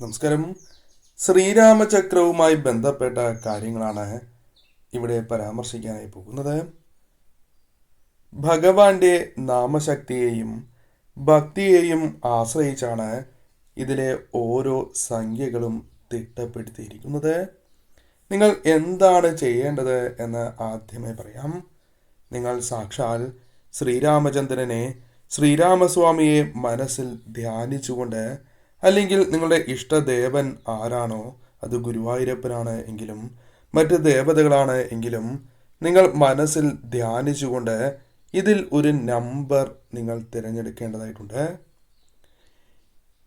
നമസ്കാരം. ശ്രീരാമചക്രവുമായി ബന്ധപ്പെട്ട കാര്യങ്ങളാണ് ഇവിടെ പരാമർശിക്കാനായി പോകുന്നത്. ഭഗവാന്റെ നാമശക്തിയെയും ഭക്തിയെയും ആശ്രയിച്ചാണ് ഇതിലെ ഓരോ സംഖ്യകളും തിട്ടപ്പെടുത്തിയിരിക്കുന്നത്. നിങ്ങൾ എന്താണ് ചെയ്യേണ്ടത് എന്ന് ആദ്യമേ പറയാം. നിങ്ങൾ സാക്ഷാൽ ശ്രീരാമചന്ദ്രനെ ശ്രീരാമസ്വാമിയെ മനസ്സിൽ ധ്യാനിച്ചുകൊണ്ട് അല്ലെങ്കിൽ നിങ്ങളുടെ ഇഷ്ടദേവൻ ആരാണോ? അത് ഗുരുവായൂരപ്പനാണ് എങ്കിലും മറ്റ് ദേവതകളാണ് എങ്കിലും നിങ്ങൾ മനസ്സിൽ ധ്യാനിച്ചുകൊണ്ട് ഇതിൽ ഒരു നമ്പർ നിങ്ങൾ തിരഞ്ഞെടുക്കേണ്ടതായിട്ടുണ്ട്.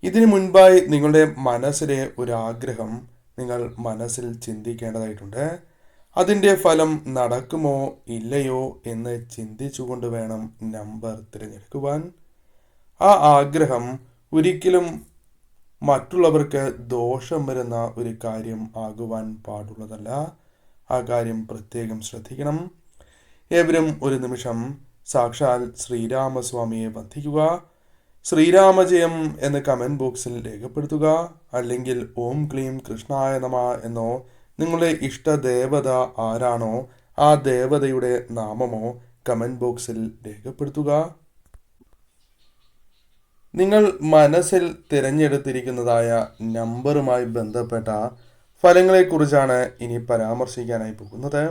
ഇതിനു മുൻപായി നിങ്ങളുടെ മനസ്സിലെ ഒരു ആഗ്രഹം നിങ്ങൾ മനസ്സിൽ ചിന്തിക്കേണ്ടതായിട്ടുണ്ട്. അതിന്റെ ഫലം നടക്കുമോ ഇല്ലയോ എന്ന് ചിന്തിച്ചുകൊണ്ട് വേണം നമ്പർ തിരഞ്ഞെടുക്കുവാൻ. ആ ആഗ്രഹം ഒരിക്കലും മറ്റുള്ളവർക്ക് ദോഷം വരുന്ന ഒരു കാര്യം ആകുവാൻ പാടുള്ളതല്ല. ആ കാര്യം പ്രത്യേകം ശ്രദ്ധിക്കണം. ഏവരും ഒരു നിമിഷം സാക്ഷാൽ ശ്രീരാമസ്വാമിയെ ബന്ധിക്കുക ശ്രീരാമജയം എന്ന് കമന്റ് ബോക്സിൽ രേഖപ്പെടുത്തുക. അല്ലെങ്കിൽ ഓം ക്ലീം കൃഷ്ണായ നമ എന്നോ നിങ്ങളുടെ ഇഷ്ടദേവത ആരാണോ ആ ദേവതയുടെ നാമമോ കമന്റ് ബോക്സിൽ രേഖപ്പെടുത്തുക. നിങ്ങൾ മനസ്സിൽ തിരഞ്ഞെടുത്തിരിക്കുന്നതായ നമ്പറുമായി ബന്ധപ്പെട്ട ഫലങ്ങളെക്കുറിച്ചാണ് ഇനി പരാമർശിക്കാനായി പോകുന്നത്.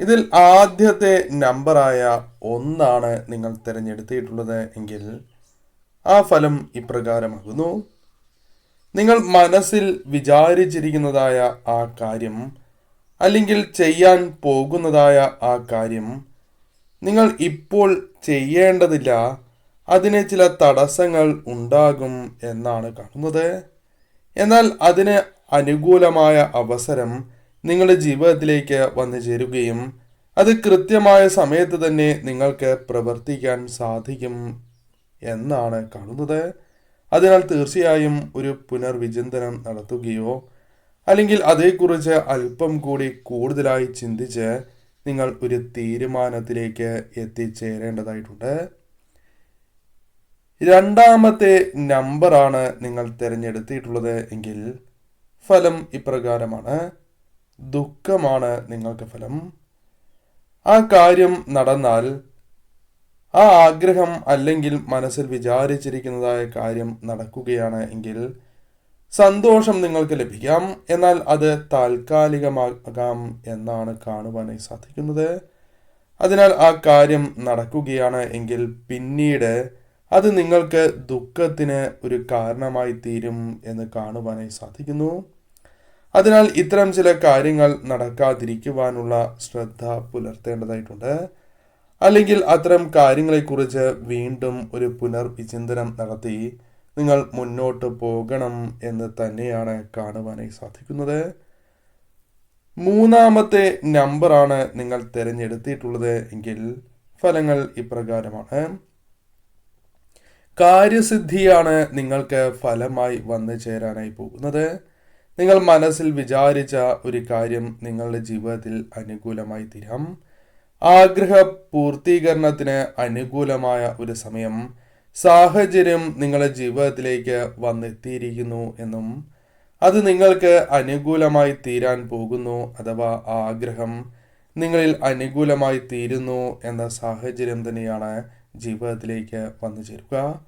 ഇതിൽ ആദ്യത്തെ നമ്പറായ ഒന്നാണ് നിങ്ങൾ തിരഞ്ഞെടുത്തിട്ടുള്ളത് എങ്കിൽ ആ ഫലം ഇപ്രകാരമാകുന്നു. നിങ്ങൾ മനസ്സിൽ വിചാരിച്ചിരിക്കുന്നതായ ആ കാര്യം അല്ലെങ്കിൽ ചെയ്യാൻ പോകുന്നതായ ആ കാര്യം നിങ്ങൾ ഇപ്പോൾ ചെയ്യേണ്ടതില്ല അതിന് ചില തടസ്സങ്ങൾ ഉണ്ടാകും എന്നാണ് കാണുന്നത്. എന്നാൽ അതിന് അനുകൂലമായ അവസരം നിങ്ങളുടെ ജീവിതത്തിലേക്ക് വന്നു ചേരുകയും അത് കൃത്യമായ സമയത്ത് തന്നെ നിങ്ങൾക്ക് പ്രവർത്തിക്കാൻ സാധിക്കും എന്നാണ് കാണുന്നത്. അതിനാൽ തീർച്ചയായും ഒരു പുനർവിചിന്തനം നടത്തുകയോ അല്ലെങ്കിൽ അതേക്കുറിച്ച് അല്പം കൂടി കൂടുതലായി ചിന്തിച്ച് നിങ്ങൾ ഒരു തീരുമാനത്തിലേക്ക് എത്തിച്ചേരേണ്ടതായിട്ടുണ്ട്. രണ്ടാമത്തെ നമ്പറാണ് നിങ്ങൾ തിരഞ്ഞെടുത്തിട്ടുള്ളത് എങ്കിൽ ഫലം ഇപ്രകാരമാണ്. ദുഃഖമാണ് നിങ്ങൾക്ക് ഫലം. ആ കാര്യം നടന്നാൽ ആ ആഗ്രഹം അല്ലെങ്കിൽ മനസ്സിൽ വിചാരിച്ചിരിക്കുന്നതായ കാര്യം നടക്കുകയാണ് എങ്കിൽ സന്തോഷം നിങ്ങൾക്ക് ലഭിക്കാം. എന്നാൽ അത് താൽക്കാലികമാകാം എന്നാണ് കാണുവാനായി സാധിക്കുന്നത്. അതിനാൽ ആ കാര്യം നടക്കുകയാണ് എങ്കിൽ പിന്നീട് അത് നിങ്ങൾക്ക് ദുഃഖത്തിന് ഒരു കാരണമായി തീരും എന്ന് കാണുവാനായി സാധിക്കുന്നു. അതിനാൽ ഇത്തരം ചില കാര്യങ്ങൾ നടക്കാതിരിക്കുവാനുള്ള ശ്രദ്ധ പുലർത്തേണ്ടതായിട്ടുണ്ട്. അല്ലെങ്കിൽ അത്തരം കാര്യങ്ങളെക്കുറിച്ച് വീണ്ടും ഒരു പുനർവിചിന്തനം നടത്തി നിങ്ങൾ മുന്നോട്ട് പോകണം എന്ന് തന്നെയാണ് കാണുവാനായി സാധിക്കുന്നത്. മൂന്നാമത്തെ നമ്പറാണ് നിങ്ങൾ തിരഞ്ഞെടുത്തിട്ടുള്ളത് എങ്കിൽ ഫലങ്ങൾ ഇപ്രകാരമാണ്. കാര്യസിദ്ധിയാണ് നിങ്ങൾക്ക് ഫലമായി വന്നു ചേരാനായി പോകുന്നത്. നിങ്ങൾ മനസ്സിൽ വിചാരിച്ച ഒരു കാര്യം നിങ്ങളുടെ ജീവിതത്തിൽ അനുകൂലമായി തീരാം. ആഗ്രഹ പൂർത്തീകരണത്തിന് അനുകൂലമായ ഒരു സമയം സാഹചര്യം നിങ്ങളുടെ ജീവിതത്തിലേക്ക് വന്നെത്തിയിരിക്കുന്നു എന്നും അത് നിങ്ങൾക്ക് അനുകൂലമായി തീരാൻ പോകുന്നു അഥവാ ആഗ്രഹം നിങ്ങളിൽ അനുകൂലമായി തീരുന്നു എന്ന സാഹചര്യം തന്നെയാണ് ജീവിതത്തിലേക്ക് വന്നു ചേരുക.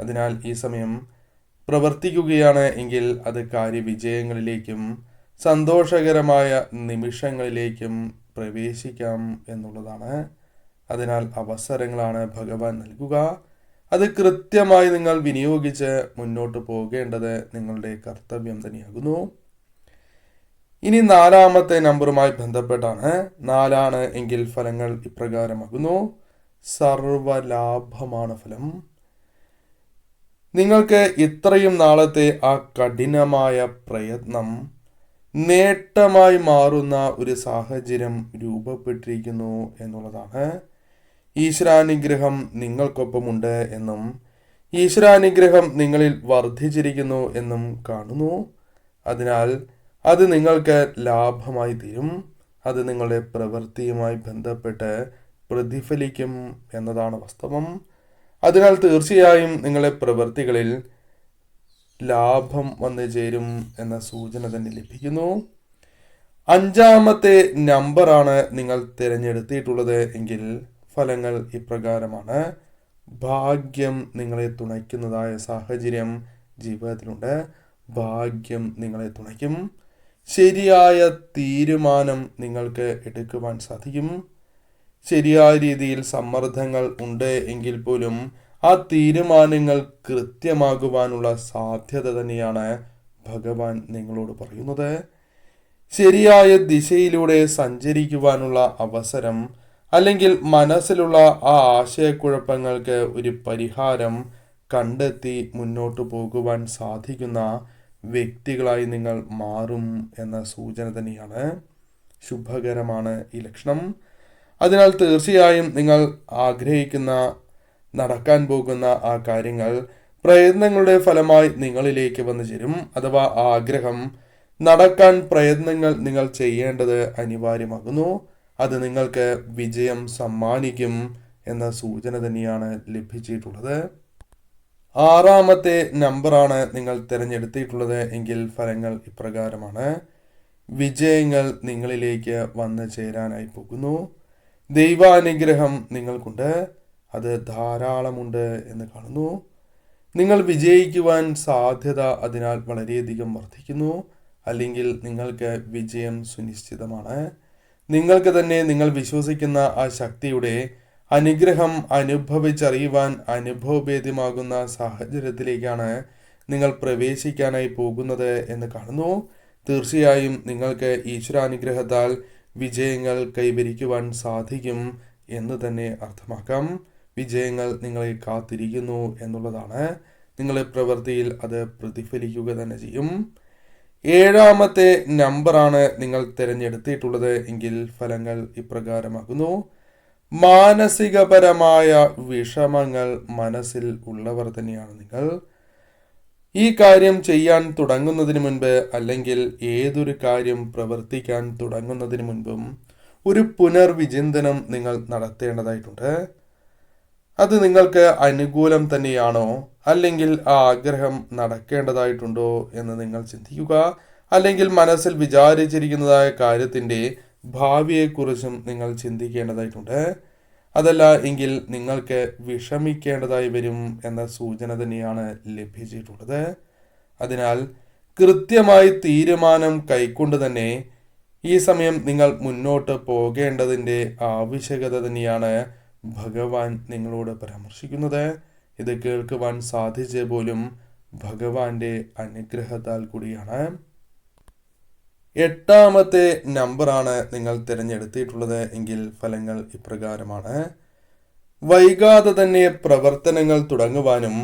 അതിനാൽ ഈ സമയം പ്രവർത്തിക്കുകയാണ് എങ്കിൽ അത് കാര്യവിജയങ്ങളിലേക്കും സന്തോഷകരമായ നിമിഷങ്ങളിലേക്കും പ്രവേശിക്കാം എന്നുള്ളതാണ്. അതിനാൽ അവസരങ്ങളാണ് ഭഗവാൻ നൽകുക. അത് കൃത്യമായി നിങ്ങൾ വിനിയോഗിച്ച് മുന്നോട്ട് പോകേണ്ടത് നിങ്ങളുടെ കർത്തവ്യം തന്നെയാകുന്നു. ഇനി നാലാമത്തെ നമ്പറുമായി ബന്ധപ്പെട്ടാണ് നാലാണ് എങ്കിൽ ഫലങ്ങൾ ഇപ്രകാരമാകുന്നു. സർവലാഭമാണ് ഫലം. നിങ്ങൾക്ക് ഇത്രയും നാളത്തെ ആ കഠിനമായ പ്രയത്നം നേട്ടമായി മാറുന്ന ഒരു സാഹചര്യം രൂപപ്പെട്ടിരിക്കുന്നു എന്നുള്ളതാണ്. ഈശ്വരാനുഗ്രഹം നിങ്ങൾക്കൊപ്പമുണ്ട് എന്നും ഈശ്വരാനുഗ്രഹം നിങ്ങളിൽ വർദ്ധിച്ചിരിക്കുന്നു എന്നും കാണുന്നു. അതിനാൽ അത് നിങ്ങൾക്ക് ലാഭമായി തീരും. അത് നിങ്ങളുടെ പ്രവൃത്തിയുമായി ബന്ധപ്പെട്ട് പ്രതിഫലിക്കും എന്നതാണ് വാസ്തവം. അതിനാൽ തീർച്ചയായും നിങ്ങളെ പ്രവൃത്തികളിൽ ലാഭം വന്നു ചേരും എന്ന സൂചന തന്നെ ലഭിക്കുന്നു. അഞ്ചാമത്തെ നമ്പറാണ് നിങ്ങൾ തിരഞ്ഞെടുത്തിട്ടുള്ളത് എങ്കിൽ ഫലങ്ങൾ ഇപ്രകാരമാണ്. ഭാഗ്യം നിങ്ങളെ തുണയ്ക്കുന്നതായ സാഹചര്യം ജീവിതത്തിലുണ്ട്. ഭാഗ്യം നിങ്ങളെ തുണയ്ക്കും. ശരിയായ തീരുമാനം നിങ്ങൾക്ക് എടുക്കുവാൻ സാധിക്കും. ശരിയായ രീതിയിൽ സമ്മർദ്ദങ്ങൾ ഉണ്ട് എങ്കിൽ പോലും ആ തീരുമാനങ്ങൾ കൃത്യമാകുവാനുള്ള സാധ്യത തന്നെയാണ് ഭഗവാൻ നിങ്ങളോട് പറയുന്നത്. ശരിയായ ദിശയിലൂടെ സഞ്ചരിക്കുവാനുള്ള അവസരം അല്ലെങ്കിൽ മനസ്സിലുള്ള ആ ആശയക്കുഴപ്പങ്ങൾക്ക് ഒരു പരിഹാരം കണ്ടെത്തി മുന്നോട്ട് പോകുവാൻ സാധിക്കുന്ന വ്യക്തികളായി നിങ്ങൾ മാറും എന്ന സൂചന തന്നെയാണ് ശുഭകരമാണ് ഈ ലക്ഷണം. അതിനാൽ തീർച്ചയായും നിങ്ങൾ ആഗ്രഹിക്കുന്ന നടക്കാൻ പോകുന്ന ആ കാര്യങ്ങൾ പ്രയത്നങ്ങളുടെ ഫലമായി നിങ്ങളിലേക്ക് വന്നു ചേരും. അഥവാ ആഗ്രഹം നടക്കാൻ പ്രയത്നങ്ങൾ നിങ്ങൾ ചെയ്യേണ്ടത് അനിവാര്യമാകുന്നു. അത് നിങ്ങൾക്ക് വിജയം സമ്മാനിക്കും എന്ന സൂചന തന്നെയാണ് ലഭിച്ചിട്ടുള്ളത്. ആറാമത്തെ നമ്പറാണ് നിങ്ങൾ തിരഞ്ഞെടുത്തിട്ടുള്ളത് എങ്കിൽ ഫലങ്ങൾ ഇപ്രകാരമാണ്. വിജയങ്ങൾ നിങ്ങളിലേക്ക് വന്നു ചേരാനായി പോകുന്നു. ദൈവാനുഗ്രഹം നിങ്ങൾക്കുണ്ട്. അത് ധാരാളമുണ്ട് എന്ന് കാണുന്നു. നിങ്ങൾ വിജയിക്കുവാൻ സാധ്യത അതിനാൽ വളരെയധികം വർദ്ധിക്കുന്നു. അല്ലെങ്കിൽ നിങ്ങൾക്ക് വിജയം സുനിശ്ചിതമാണ്. നിങ്ങൾക്ക് തന്നെ നിങ്ങൾ വിശ്വസിക്കുന്ന ആ ശക്തിയുടെ അനുഗ്രഹം അനുഭവിച്ചറിയുവാൻ അനുഭവഭേദ്യമാകുന്ന സാഹചര്യത്തിലേക്കാണ് നിങ്ങൾ പ്രവേശിക്കാനായി പോകുന്നത് എന്ന് കാണുന്നു. തീർച്ചയായും നിങ്ങൾക്ക് ഈശ്വരാനുഗ്രഹത്താൽ വിജയങ്ങൾ കൈവരിക്കുവാൻ സാധിക്കും എന്ന് തന്നെ അർത്ഥമാക്കാം. വിജയങ്ങൾ നിങ്ങളെ കാത്തിരിക്കുന്നു എന്നുള്ളതാണ്. നിങ്ങളെ പ്രവൃത്തിയിൽ അത് പ്രതിഫലിക്കുക തന്നെ ചെയ്യും. ഏഴാമത്തെ നമ്പറാണ് നിങ്ങൾ തിരഞ്ഞെടുത്തിട്ടുള്ളത് എങ്കിൽ ഫലങ്ങൾ ഇപ്രകാരമാകുന്നു. മാനസികപരമായ വിഷമങ്ങൾ മനസ്സിൽ ഉള്ളവർ തന്നെയാണ് നിങ്ങൾ. ഈ കാര്യം ചെയ്യാൻ തുടങ്ങുന്നതിന് മുൻപ് അല്ലെങ്കിൽ ഏതൊരു കാര്യം പ്രവർത്തിക്കാൻ തുടങ്ങുന്നതിന് മുൻപും ഒരു പുനർവിചിന്തനം നിങ്ങൾ നടത്തേണ്ടതായിട്ടുണ്ട്. അത് നിങ്ങൾക്ക് അനുകൂലം തന്നെയാണോ? അല്ലെങ്കിൽ ആ ആഗ്രഹം നടക്കേണ്ടതായിട്ടുണ്ടോ എന്ന് നിങ്ങൾ ചിന്തിക്കുക. അല്ലെങ്കിൽ മനസ്സിൽ വിചാരിച്ചിരിക്കുന്നതായ കാര്യത്തിന്റെ ഭാവിയെക്കുറിച്ചും നിങ്ങൾ ചിന്തിക്കേണ്ടതായിട്ടുണ്ട്. അതല്ല എങ്കിൽ നിങ്ങൾക്ക് വിഷമിക്കേണ്ടതായി വരും എന്ന സൂചന തന്നെയാണ് ലഭിച്ചിട്ടുള്ളത്. അതിനാൽ കൃത്യമായി തീരുമാനം കൈക്കൊണ്ട് തന്നെ ഈ സമയം നിങ്ങൾ മുന്നോട്ട് പോകേണ്ടതിന്റെ ആവശ്യകത തന്നെയാണ് ഭഗവാൻ നിങ്ങളോട് പരാമർശിക്കുന്നത്. ഇത് കേൾക്കുവാൻ സാധിച്ച പോലും ഭഗവാന്റെ അനുഗ്രഹത്താൽ കൂടിയാണ്. എട്ടാമത്തെ നമ്പറാണ് നിങ്ങൾ തിരഞ്ഞെടുത്തിട്ടുള്ളത് എങ്കിൽ ഫലങ്ങൾ ഇപ്രകാരമാണ്. വൈകാതെ തന്നെ പ്രവർത്തനങ്ങൾ തുടങ്ങുവാനും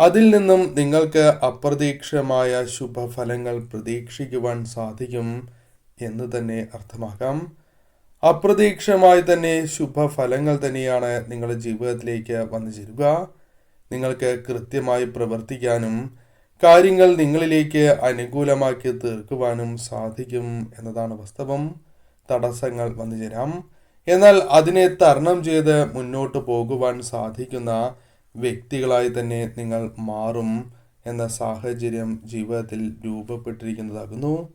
അതിൽ നിന്നും നിങ്ങൾക്ക് അപ്രതീക്ഷിതമായ ശുഭഫലങ്ങൾ പ്രതീക്ഷിക്കുവാൻ സാധിക്കും എന്ന് തന്നെ അർത്ഥമാക്കാം. അപ്രതീക്ഷിതമായി തന്നെ ശുഭഫലങ്ങൾ തന്നെയാണ് നിങ്ങളുടെ ജീവിതത്തിലേക്ക് വന്നു ചേരുക. നിങ്ങൾക്ക് കൃത്യമായി പ്രവർത്തിക്കാനും കാര്യങ്ങൾ നിങ്ങളിലേക്ക് അനുകൂലമാക്കി തീർക്കുവാനും സാധിക്കും എന്നതാണ് വാസ്തവം. തടസ്സങ്ങൾ വന്നു ചേരാം. എന്നാൽ അതിനെ തരണം ചെയ്ത് മുന്നോട്ട് പോകുവാൻ സാധിക്കുന്ന വ്യക്തികളായി തന്നെ നിങ്ങൾ മാറും എന്ന സാഹചര്യം ജീവിതത്തിൽ രൂപപ്പെട്ടിരിക്കുന്നതാകുന്നു.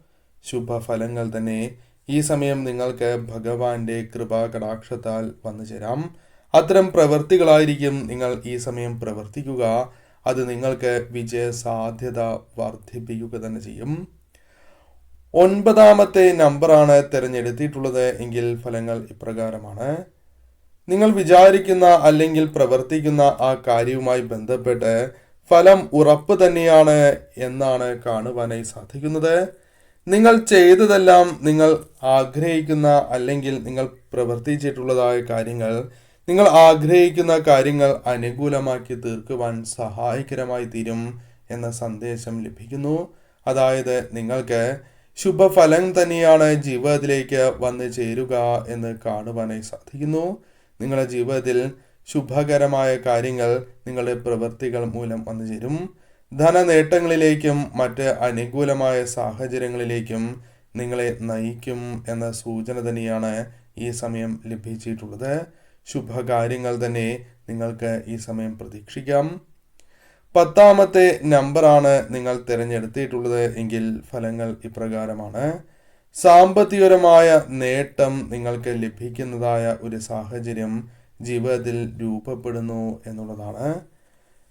ശുഭഫലങ്ങൾ തന്നെ. ഈ സമയം നിങ്ങൾക്ക് ഭഗവാന്റെ കൃപാകടാക്ഷത്താൽ വന്നു ചേരാം. അത്തരം പ്രവർത്തികളായിരിക്കും നിങ്ങൾ ഈ സമയം പ്രവർത്തിക്കുക. അത് നിങ്ങൾക്ക് വിജയ സാധ്യത വർദ്ധിപ്പിക്കുക തന്നെ ചെയ്യും. ഒൻപതാമത്തെ നമ്പറാണ് തിരഞ്ഞെടുത്തിട്ടുള്ളത് എങ്കിൽ ഫലങ്ങൾ ഇപ്രകാരമാണ്. നിങ്ങൾ വിചാരിക്കുന്ന അല്ലെങ്കിൽ പ്രവർത്തിക്കുന്ന ആ കാര്യവുമായി ബന്ധപ്പെട്ട് ഫലം ഉറപ്പ് തന്നെയാണ് എന്നാണ് കാണുവാനായി സാധിക്കുന്നത്. നിങ്ങൾ ചെയ്തതെല്ലാം നിങ്ങൾ ആഗ്രഹിക്കുന്ന അല്ലെങ്കിൽ നിങ്ങൾ പ്രവർത്തിച്ചിട്ടുള്ളതായ കാര്യങ്ങൾ നിങ്ങൾ ആഗ്രഹിക്കുന്ന കാര്യങ്ങൾ അനുകൂലമാക്കി തീർക്കുവാൻ സഹായകരമായി തീരും എന്ന സന്ദേശം ലഭിക്കുന്നു. അതായത് നിങ്ങൾക്ക് ശുഭഫലം തന്നെയാണ് ജീവിതത്തിലേക്ക് വന്നു ചേരുക എന്ന് കാണുവാനായി സാധിക്കുന്നു. നിങ്ങളുടെ ജീവിതത്തിൽ ശുഭകരമായ കാര്യങ്ങൾ നിങ്ങളുടെ പ്രവൃത്തികൾ മൂലം വന്നു ചേരും. ധനനേട്ടങ്ങളിലേക്കും മറ്റ് അനുകൂലമായ സാഹചര്യങ്ങളിലേക്കും നിങ്ങളെ നയിക്കും എന്ന സൂചന തന്നെയാണ് ഈ സമയം ലഭിച്ചിട്ടുള്ളത്. ശുഭകാര്യങ്ങൾ തന്നെ നിങ്ങൾക്ക് ഈ സമയം പ്രതീക്ഷിക്കാം. പത്താമത്തെ നമ്പറാണ് നിങ്ങൾ തിരഞ്ഞെടുത്തിട്ടുള്ളത് എങ്കിൽ ഫലങ്ങൾ ഇപ്രകാരമാണ്. സാമ്പത്തികപരമായ നേട്ടം നിങ്ങൾക്ക് ലഭിക്കുന്നതായ ഒരു സാഹചര്യം ജീവിതത്തിൽ രൂപപ്പെടുന്നു എന്നുള്ളതാണ്.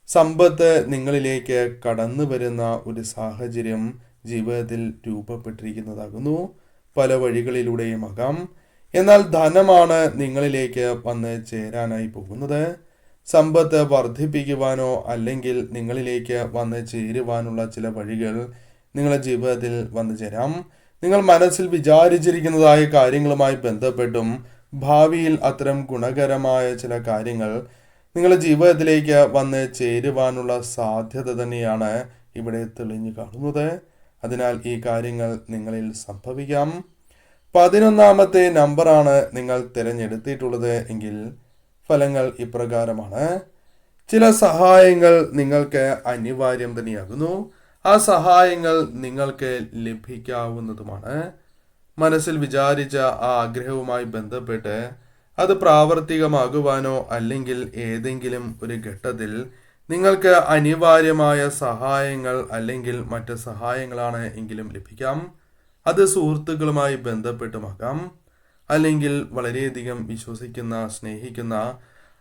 സമ്പത്ത് നിങ്ങളിലേക്ക് കടന്നു വരുന്ന ഒരു സാഹചര്യം ജീവിതത്തിൽ രൂപപ്പെട്ടിരിക്കുന്നതാകുന്നു. പല വഴികളിലൂടെയും ആകാം എന്നാൽ ധനമാണ് നിങ്ങളിലേക്ക് വന്ന് ചേരാനായി പോകുന്നത്. സമ്പത്ത് വർദ്ധിപ്പിക്കുവാനോ അല്ലെങ്കിൽ നിങ്ങളിലേക്ക് വന്ന് ചേരുവാനുള്ള ചില വഴികൾ നിങ്ങളുടെ ജീവിതത്തിൽ വന്നു ചേരാം. നിങ്ങൾ മനസ്സിൽ വിചാരിച്ചിരിക്കുന്നതായ കാര്യങ്ങളുമായി ബന്ധപ്പെട്ടും ഭാവിയിൽ അത്തരം ഗുണകരമായ ചില കാര്യങ്ങൾ നിങ്ങളുടെ ജീവിതത്തിലേക്ക് വന്ന് ചേരുവാനുള്ള സാധ്യത തന്നെയാണ് ഇവിടെ തെളിഞ്ഞു കാണുന്നത്. അതിനാൽ ഈ കാര്യങ്ങൾ നിങ്ങളിൽ സംഭവിക്കാം. പതിനൊന്നാമത്തെ നമ്പറാണ് നിങ്ങൾ തിരഞ്ഞെടുത്തിട്ടുള്ളത് എങ്കിൽ ഫലങ്ങൾ ഇപ്രകാരമാണ്. ചില സഹായങ്ങൾ നിങ്ങൾക്ക് അനിവാര്യം തന്നെയാകുന്നു. ആ സഹായങ്ങൾ നിങ്ങൾക്ക് ലഭിക്കാവുന്നതുമാണ്. മനസ്സിൽ വിചാരിച്ച ആ ആഗ്രഹവുമായി ബന്ധപ്പെട്ട് അത് പ്രാവർത്തികമാകുവാനോ അല്ലെങ്കിൽ ഏതെങ്കിലും ഒരു ഘട്ടത്തിൽ നിങ്ങൾക്ക് അനിവാര്യമായ സഹായങ്ങൾ അല്ലെങ്കിൽ മറ്റ് സഹായങ്ങളാണ് എങ്കിലും ലഭിക്കാം. അത് സുഹൃത്തുക്കളുമായി ബന്ധപ്പെട്ടുമാകാം അല്ലെങ്കിൽ വളരെയധികം വിശ്വസിക്കുന്ന സ്നേഹിക്കുന്ന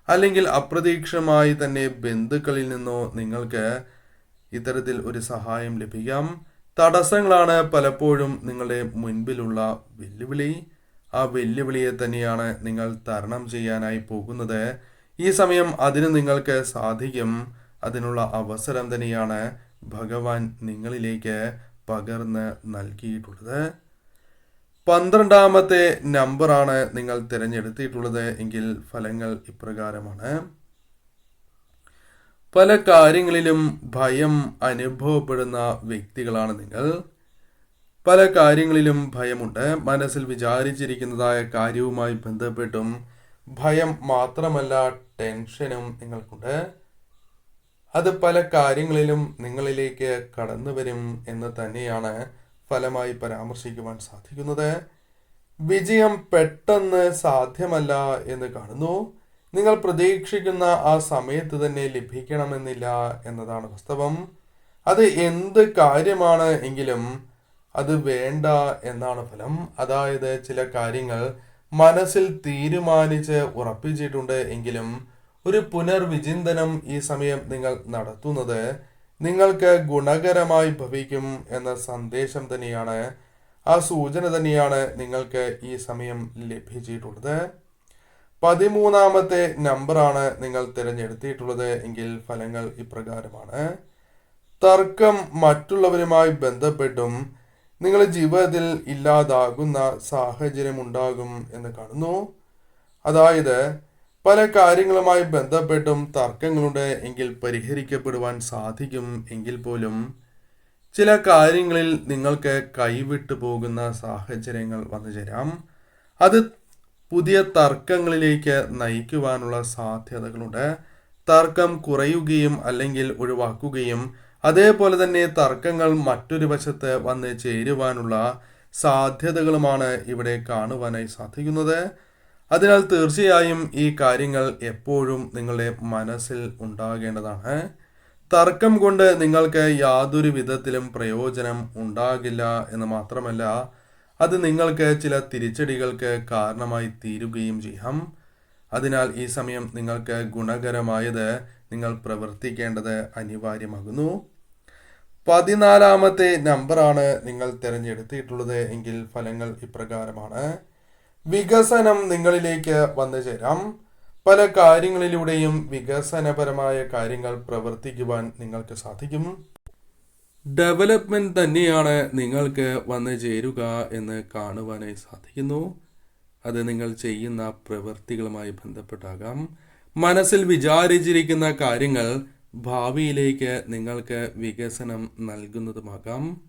അല്ലെങ്കിൽ അപ്രതീക്ഷമായി തന്നെ ബന്ധുക്കളിൽ നിന്നോ നിങ്ങൾക്ക് ഇത്തരത്തിൽ ഒരു സഹായം ലഭിക്കാം. തടസ്സങ്ങളാണ് പലപ്പോഴും നിങ്ങളുടെ മുൻപിലുള്ള വെല്ലുവിളി. ആ വെല്ലുവിളിയെ തന്നെയാണ് നിങ്ങൾ തരണം ചെയ്യാനായി പോകുന്നത്. ഈ സമയം അതിന് നിങ്ങൾക്ക് സാധിക്കും. അതിനുള്ള അവസരം തന്നെയാണ് ഭഗവാൻ നിങ്ങളിലേക്ക് പകർന്ന് നൽകിയിട്ടുള്ളത്. പന്ത്രണ്ടാമത്തെ നമ്പറാണ് നിങ്ങൾ തിരഞ്ഞെടുത്തിട്ടുള്ളത് എങ്കിൽ ഫലങ്ങൾ ഇപ്രകാരമാണ്. പല കാര്യങ്ങളിലും ഭയം അനുഭവപ്പെടുന്ന വ്യക്തികളാണ് നിങ്ങൾ. പല കാര്യങ്ങളിലും ഭയമുണ്ട്. മനസ്സിൽ വിചാരിച്ചിരിക്കുന്നതായ കാര്യവുമായി ബന്ധപ്പെട്ടും ഭയം മാത്രമല്ല ടെൻഷനും നിങ്ങൾക്കുണ്ട്. അത് പല കാര്യങ്ങളിലും നിങ്ങളിലേക്ക് കടന്നു വരും എന്ന് തന്നെയാണ് ഫലമായി പരാമർശിക്കുവാൻ സാധിക്കുന്നത്. വിജയം പെട്ടെന്ന് സാധ്യമല്ല എന്ന് കാണുന്നു. നിങ്ങൾ പ്രതീക്ഷിക്കുന്ന ആ സമയത്ത് തന്നെ ലഭിക്കണമെന്നില്ല എന്നതാണ് വാസ്തവം. അത് എന്ത് കാര്യമാണ് എങ്കിലും അത് വേണ്ട എന്നാണ് ഫലം. അതായത് ചില കാര്യങ്ങൾ മനസ്സിൽ തീരുമാനിച്ച് ഉറപ്പിച്ചിട്ടുണ്ട് എങ്കിലും ഒരു പുനർവിചിന്തനം ഈ സമയം നിങ്ങൾ നടത്തുന്നത് നിങ്ങൾക്ക് ഗുണകരമായി ഭവിക്കും എന്ന സന്ദേശം തന്നെയാണ് ആ സൂചന തന്നെയാണ് നിങ്ങൾക്ക് ഈ സമയം ലഭിച്ചിട്ടുള്ളത്. പതിമൂന്നാമത്തെ നമ്പറാണ് നിങ്ങൾ തിരഞ്ഞെടുത്തിട്ടുള്ളത് എങ്കിൽ ഫലങ്ങൾ ഇപ്രകാരമാണ്. തർക്കം മറ്റുള്ളവരുമായി ബന്ധപ്പെട്ടും നിങ്ങളുടെ ജീവിതത്തിൽ ഇല്ലാതാകുന്ന സാഹചര്യം ഉണ്ടാകും എന്ന് കാണുന്നു. അതായത് പല കാര്യങ്ങളുമായി ബന്ധപ്പെട്ടും തർക്കങ്ങളുണ്ട് എങ്കിൽ പരിഹരിക്കപ്പെടുവാൻ സാധിക്കും എങ്കിൽ പോലും ചില കാര്യങ്ങളിൽ നിങ്ങൾക്ക് കൈവിട്ടു പോകുന്ന സാഹചര്യങ്ങൾ വന്നു ചേരാം. അത് പുതിയ തർക്കങ്ങളിലേക്ക് നയിക്കുവാനുള്ള സാധ്യതകളുണ്ട്. തർക്കം കുറയുകയും അല്ലെങ്കിൽ ഒഴിവാക്കുകയും അതേപോലെ തന്നെ തർക്കങ്ങൾ മറ്റൊരു വശത്ത് വന്ന് ചേരുവാനുള്ള സാധ്യതകളുമാണ് ഇവിടെ കാണുവാനായി സാധിക്കുന്നത്. അതിനാൽ തീർച്ചയായും ഈ കാര്യങ്ങൾ എപ്പോഴും നിങ്ങളുടെ മനസ്സിൽ ഉണ്ടാകേണ്ടതാണ്. തർക്കം കൊണ്ട് നിങ്ങൾക്ക് യാതൊരു വിധത്തിലും പ്രയോജനം ഉണ്ടാകില്ല എന്ന് മാത്രമല്ല അത് നിങ്ങൾക്ക് ചില തിരിച്ചടികൾക്ക് കാരണമായി തീരുകയും ചെയ്യാം. അതിനാൽ ഈ സമയം നിങ്ങൾക്ക് ഗുണകരമായത് നിങ്ങൾ പ്രവർത്തിക്കേണ്ടത് അനിവാര്യമാകുന്നു. പതിനാലാമത്തെ നമ്പറാണ് നിങ്ങൾ തിരഞ്ഞെടുത്തിട്ടുള്ളത് എങ്കിൽ ഫലങ്ങൾ ഇപ്രകാരമാണ്. വികസനം നിങ്ങളിലേക്ക് വന്നു ചേരാം. പല കാര്യങ്ങളിലൂടെയും വികസനപരമായ കാര്യങ്ങൾ പ്രവർത്തിക്കുവാൻ നിങ്ങൾക്ക് സാധിക്കും. ഡെവലപ്മെന്റ് തന്നെയാണ് നിങ്ങൾക്ക് വന്നു ചേരുക എന്ന് കാണുവാനായി സാധിക്കുന്നു. അത് നിങ്ങൾ ചെയ്യുന്ന പ്രവൃത്തികളുമായി ബന്ധപ്പെട്ടാകാം. മനസ്സിൽ വിചാരിച്ചിരിക്കുന്ന കാര്യങ്ങൾ ഭാവിയിലേക്ക് നിങ്ങൾക്ക് വികസനം നൽകുന്നതുമാകാം.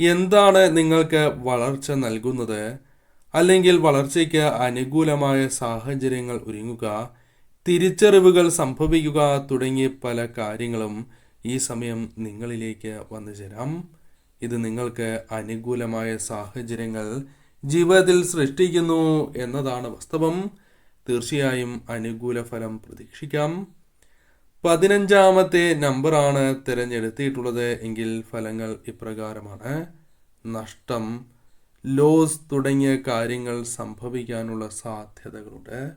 എന്താണ് നിങ്ങൾക്ക് വളർച്ച നൽകുന്നത്? അല്ലെങ്കിൽ വളർച്ചയ്ക്ക് അനുകൂലമായ സാഹചര്യങ്ങൾ ഒരുങ്ങുക തിരിച്ചറിവുകൾ സംഭവിക്കുക തുടങ്ങിയ പല കാര്യങ്ങളും ഈ സമയം നിങ്ങളിലേക്ക് വന്നു ചേരാം ഇത് നിങ്ങൾക്ക് അനുകൂലമായ സാഹചര്യങ്ങൾ ജീവിതത്തിൽ സൃഷ്ടിക്കുന്നു എന്നതാണ് വാസ്തവം. തീർച്ചയായും അനുകൂല ഫലം പ്രതീക്ഷിക്കാം. പതിനഞ്ചാമത്തെ നമ്പറാണ് തിരഞ്ഞെടുത്തിട്ടുള്ളത് എങ്കിൽ ഫലങ്ങൾ ഇപ്രകാരമാണ്. നഷ്ടം ലോസ് തുടങ്ങിയ കാര്യങ്ങൾ സംഭവിക്കാനുള്ള സാധ്യതകളുണ്ട്.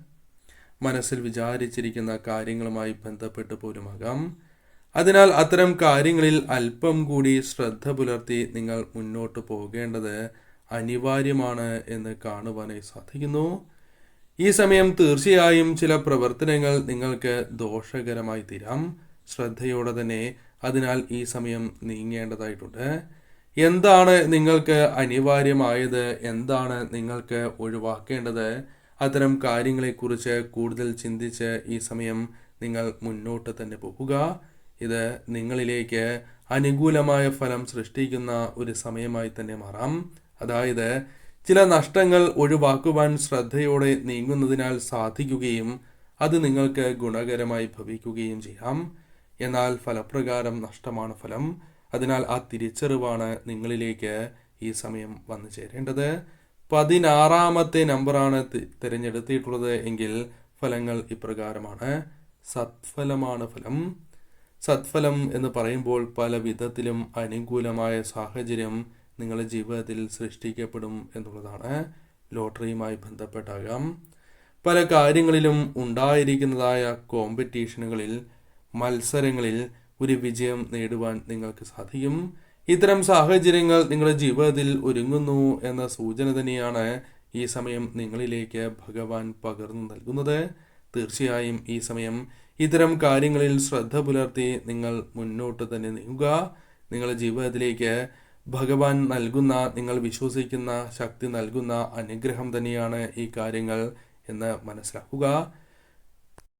മനസ്സിൽ വിചാരിച്ചിരിക്കുന്ന കാര്യങ്ങളുമായി ബന്ധപ്പെട്ട് പോലുമാകാം അതിനാൽ അത്തരം കാര്യങ്ങളിൽ അല്പം കൂടി ശ്രദ്ധ പുലർത്തി നിങ്ങൾ മുന്നോട്ട് പോകേണ്ടത് അനിവാര്യമാണ് എന്ന് കാണുവാനായി സാധിക്കുന്നു. ഈ സമയം തീർച്ചയായും ചില പ്രവർത്തനങ്ങൾ നിങ്ങൾക്ക് ദോഷകരമായി തീരാം. ശ്രദ്ധയോടെ തന്നെ അതിനാൽ ഈ സമയം നീങ്ങേണ്ടതായിട്ടുണ്ട്. എന്താണ് നിങ്ങൾക്ക് അനിവാര്യമായത്? എന്താണ് നിങ്ങൾക്ക് ഒഴിവാക്കേണ്ടത്? അത്തരം കാര്യങ്ങളെക്കുറിച്ച് കൂടുതൽ ചിന്തിച്ച് ഈ സമയം നിങ്ങൾ മുന്നോട്ട് തന്നെ പോകുക. ഇത് നിങ്ങളിലേക്ക് അനുകൂലമായ ഫലം സൃഷ്ടിക്കുന്ന ഒരു സമയമായി തന്നെ മാറാം. അതായത് ചില നഷ്ടങ്ങൾ ഒഴിവാക്കുവാൻ ശ്രദ്ധയോടെ നീങ്ങുന്നതിനാൽ സാധിക്കുകയും അത് നിങ്ങൾക്ക് ഗുണകരമായി ഭവിക്കുകയും ചെയ്യാം. എന്നാൽ ഫലപ്രകാരം നഷ്ടമാണ് ഫലം. അതിനാൽ ആ തിരിച്ചറിവാണ് നിങ്ങളിലേക്ക് ഈ സമയം വന്നു ചേരേണ്ടത്. പതിനാറാമത്തെ നമ്പറാണ് തിരഞ്ഞെടുത്തിട്ടുള്ളത് എങ്കിൽ ഫലങ്ങൾ ഇപ്രകാരമാണ്. സത്ഫലമാണ് ഫലം. സത്ഫലം എന്ന് പറയുമ്പോൾ പല വിധത്തിലും അനുകൂലമായ സാഹചര്യം നിങ്ങളുടെ ജീവിതത്തിൽ സൃഷ്ടിക്കപ്പെടും എന്നുള്ളതാണ് ലോട്ടറിയുമായി ബന്ധപ്പെട്ടാകാം പല കാര്യങ്ങളിലും ഉണ്ടായിരിക്കുന്നതായ കോമ്പറ്റീഷനുകളിൽ മത്സരങ്ങളിൽ ഒരു വിജയം നേടുവാൻ നിങ്ങൾക്ക് സാധിക്കും. ഇത്തരം സാഹചര്യങ്ങൾ നിങ്ങളുടെ ജീവിതത്തിൽ ഒരുങ്ങുന്നു എന്ന സൂചന തന്നെയാണ് ഈ സമയം നിങ്ങളിലേക്ക് ഭഗവാൻ പകർന്നു നൽകുന്നത്. തീർച്ചയായും ഈ സമയം ഇത്തരം കാര്യങ്ങളിൽ ശ്രദ്ധ പുലർത്തി നിങ്ങൾ മുന്നോട്ട് തന്നെ നീങ്ങുക. നിങ്ങളുടെ ജീവിതത്തിലേക്ക് ഭഗവാൻ നൽകുന്ന നിങ്ങൾ വിശ്വസിക്കുന്ന ശക്തി നൽകുന്ന അനുഗ്രഹം തന്നെയാണ് ഈ കാര്യങ്ങൾ എന്ന് മനസ്സിലാക്കുക.